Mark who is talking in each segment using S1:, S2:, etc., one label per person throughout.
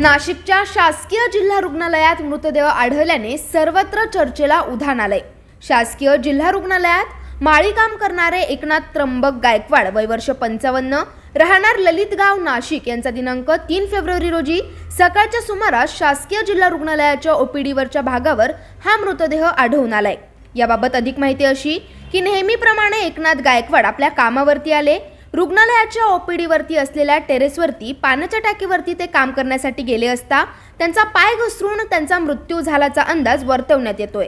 S1: नाशिकच्या शासकीय जिल्हा रुग्णालयात मृतदेह आढळल्याने सर्वत्र चर्चेला उधाण आलंय. शासकीय जिल्हा रुग्णालयात माळीकाम करणारे एकनाथ त्र्यंबक गायकवाड वय वर्ष पंचावन्न राहणार ललितगाव नाशिक यांचा दिनांक तीन फेब्रुवारी रोजी सकाळच्या सुमारास शासकीय जिल्हा रुग्णालयाच्या ओपीडीवरच्या भागावर हा मृतदेह आढळून आलाय. याबाबत अधिक माहिती अशी की नेहमीप्रमाणे एकनाथ गायकवाड आपल्या कामावरती आले रुग्णालयाच्या ओपीडीवरती असलेल्या टेरेसवरती पाण्याच्या टाकीवरती ते काम करण्यासाठी गेले असता त्यांचा पाय घसरून त्यांचा मृत्यू झाल्याचा अंदाज वर्तवण्यात येतोय.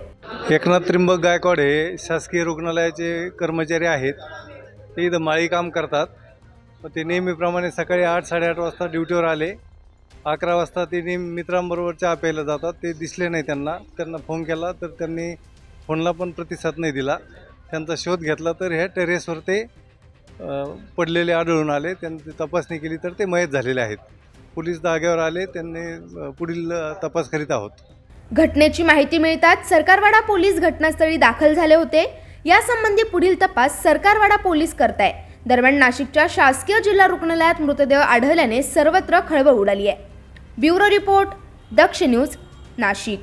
S2: एकनाथ त्रिंबक गायकवाड हे शासकीय रुग्णालयाचे कर्मचारी आहेत. ते इथं माळी काम करतात. ते नेहमीप्रमाणे सकाळी आठ साडेआठ वाजता ड्युटीवर आले. अकरा वाजता ते नेहमी मित्रांबरोबर चहा प्यायला जातात. ते दिसले नाही त्यांना. त्यांना फोन केला तर त्यांनी फोनला पण प्रतिसाद नाही दिला. त्यांचा शोध घेतला तर ह्या टेरेसवर ते पडलेले आढळून आले त्यांची तपासणी केली तर ते मयत झालेले आहेत. पोलीस जागेवर आले त्यांनी पुढील तपास करीत आहोत.
S1: घटनेची माहिती मिळताच सरकारवाडा पोलीस घटनास्थळी दाखल झाले होते. यासंबंधी पुढील तपास सरकारवाडा पोलीस करताय. दरम्यान नाशिकच्या शासकीय जिल्हा रुग्णालयात मृतदेह आढळल्याने सर्वत्र खळबळ उडाली आहे. Bureau report Daksh news Nashik.